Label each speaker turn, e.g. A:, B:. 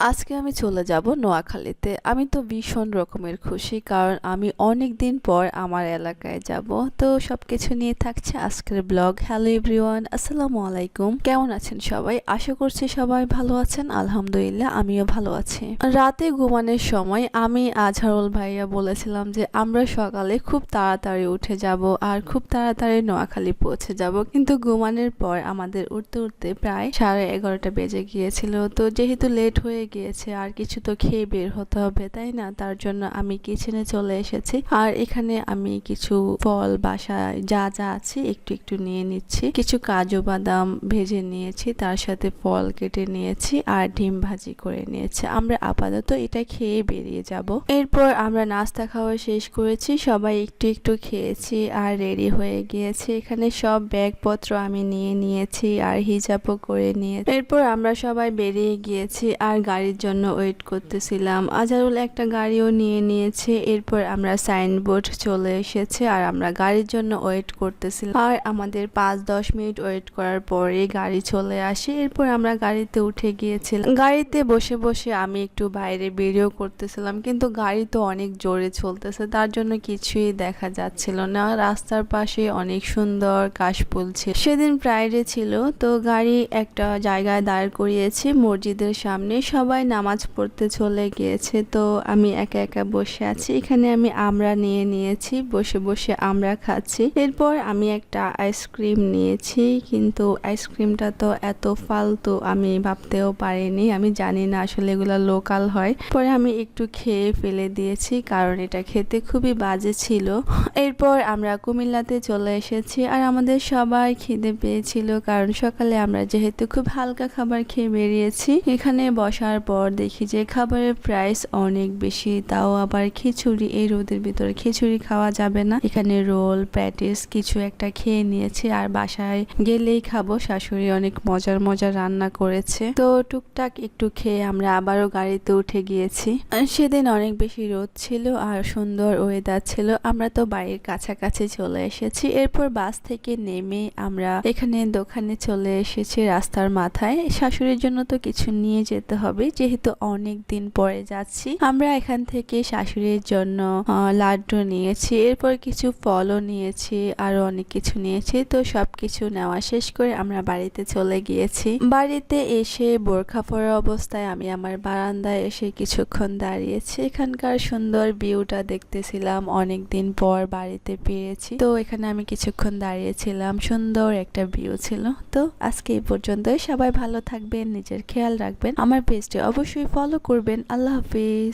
A: আজকে আমি চলে যাব নোয়াখালীতে। আমি তো ভীষণ রকমের খুশি, কারণ আমি অনেক দিন পর আমার এলাকায় যাব। তো সবকিছু নিয়ে থাকছে আজকের ব্লগ। হ্যালো এভরিওয়ান, আসসালামু আলাইকুম। কেমন আছেন সবাই? আশা করছি সবাই ভালো আছেন। আলহামদুলিল্লাহ, আমিও ভালো আছি। রাতে ঘুমানোর সময় আমি আজহারুল ভাইয়া বলেছিলাম যে, আমরা সকালে খুব তাড়াতাড়ি উঠে যাব আর খুব তাড়াতাড়ি নোয়াখালী পৌঁছে যাব। কিন্তু ঘুমানোর পর আমাদের উঠতে উঠতে প্রায় সাড়ে এগারোটা বেজে গিয়েছিল। তো যেহেতু লেট হয়ে গিয়েছে, আর কিছু তো খেয়ে বের হতে হবে, তাই না? তার জন্য আমি কিচেনে চলে এসেছি। আর এখানে আমি কিছু ফল, বাসায় যা যা আছে একটু একটু নিয়ে নিচ্ছি। কিছু কাজু বাদাম ভেজে নিয়েছি, তার সাথে ফল কেটে নিয়েছি আর ডিম ভাজি করে নিয়েছি। আমরা আপাতত এটা খেয়ে বেরিয়ে যাব। এরপর আমরা নাস্তা খাওয়া শেষ করেছি, সবাই একটু একটু খেয়েছি আর রেডি হয়ে গিয়েছি। এখানে সব ব্যাগপত্র আমি নিয়ে নিয়েছি আর হিজাবও করে নিয়ে এরপর আমরা সবাই বেরিয়ে গিয়েছি আর গাড়ির জন্য ওয়েট করতেছিলাম। আজারুল একটা গাড়িও নিয়ে নিয়েছে। এরপর আমরা সাইনবোর্ড চলে এসেছে আর আমরা গাড়ির জন্য ওয়েট করতেছিলাম। আর আমাদের পাঁচ দশ মিনিট ওয়েট করার পরে গাড়ি চলে আসে। এরপর আমরা গাড়িতে উঠে গিয়েছিলাম। গাড়িতে বসে বসে আমি একটু বাইরে বেরিয়েও করতেছিলাম, কিন্তু গাড়ি তো অনেক জোরে চলতেছে, তার জন্য কিছুই দেখা যাচ্ছিল না। রাস্তার পাশে অনেক সুন্দর কাশফুল ছিল। সেদিন ফ্রাইডে ছিল, তো গাড়ি একটা জায়গায় দাঁড় করিয়েছে মসজিদের সামনে। সবাই নামাজ পড়তে চলে গিয়েছে, তো আমি একা একা বসে আছি। এখানে আমি আমরা নিয়ে নিয়েছি, বসে বসে আমরা খাচ্ছি। এরপর আমি একটা আইসক্রিম নিয়েছি, কিন্তু আইসক্রিমটা তো এত ফালতু আমি ভাবতেও পারিনি। আমি জানি না আসলে এগুলো লোকাল হয়। পরে আমি একটু খেয়ে ফেলে দিয়েছি, কারণ এটা খেতে খুবই বাজে ছিল। এরপর আমরা কুমিল্লাতে চলে এসেছি, আর আমাদের সবাই খিদে পেয়েছিল, কারণ সকালে আমরা যেহেতু খুব হালকা খাবার খেয়ে বেরিয়েছি, এখানে বসার পর দেখি যে খাবারের প্রাইস অনেক বেশি, তাও আবার খিচুড়ি। এই রোদের ভিতরে খিচুড়ি খাওয়া যাবে না। এখানে রোল, প্যাটিস কিছু একটা খেয়ে নিয়েছি আর বাসায় গেলেই খাব। শাশুড়ি অনেক মজার মজার রান্না করেছে। তো টুকটাক একটু খেয়ে আমরা আবারও গাড়িতে উঠে গিয়েছি। সেদিন অনেক বেশি রোদ ছিল আর সুন্দর ওয়েদার ছিল। আমরা তো বাড়ির কাছাকাছি চলে এসেছি। এরপর বাস থেকে নেমে আমরা এখানে দোকানে চলে এসেছি রাস্তার মাথায়। শাশুড়ির জন্য তো কিছু নিয়ে যেতে হবে। যেহেতু অনেক দিন পরে যাচ্ছি, আমরা এখান থেকে শাশুড়ির জন্য লাড্ডু নিয়েছি, এরপর কিছু ফলও নিয়েছি আরও অনেক কিছু নিয়েছি, তো সবকিছু নেওয়া শেষ করে আমরা বাড়িতে চলে গিয়েছি। বাড়িতে এসে বোরখা পরা অবস্থায় আমি আমার বারান্দায় এসে কিছুক্ষণ দাঁড়িয়েছি। এখানকার সুন্দর ভিউটা দেখতেছিলাম, অনেক দিন পর বাড়িতে পেয়েছি তো এখানে আমি কিছুক্ষণ দাঁড়িয়েছিলাম, সুন্দর একটা ভিউ ছিল, তো আজকে এই পর্যন্তই। সবাই ভালো থাকবেন, নিজের খেয়াল রাখবেন। আমার পেজটি অবশ্যই ফলো করবেন। আল্লাহ হাফিজ।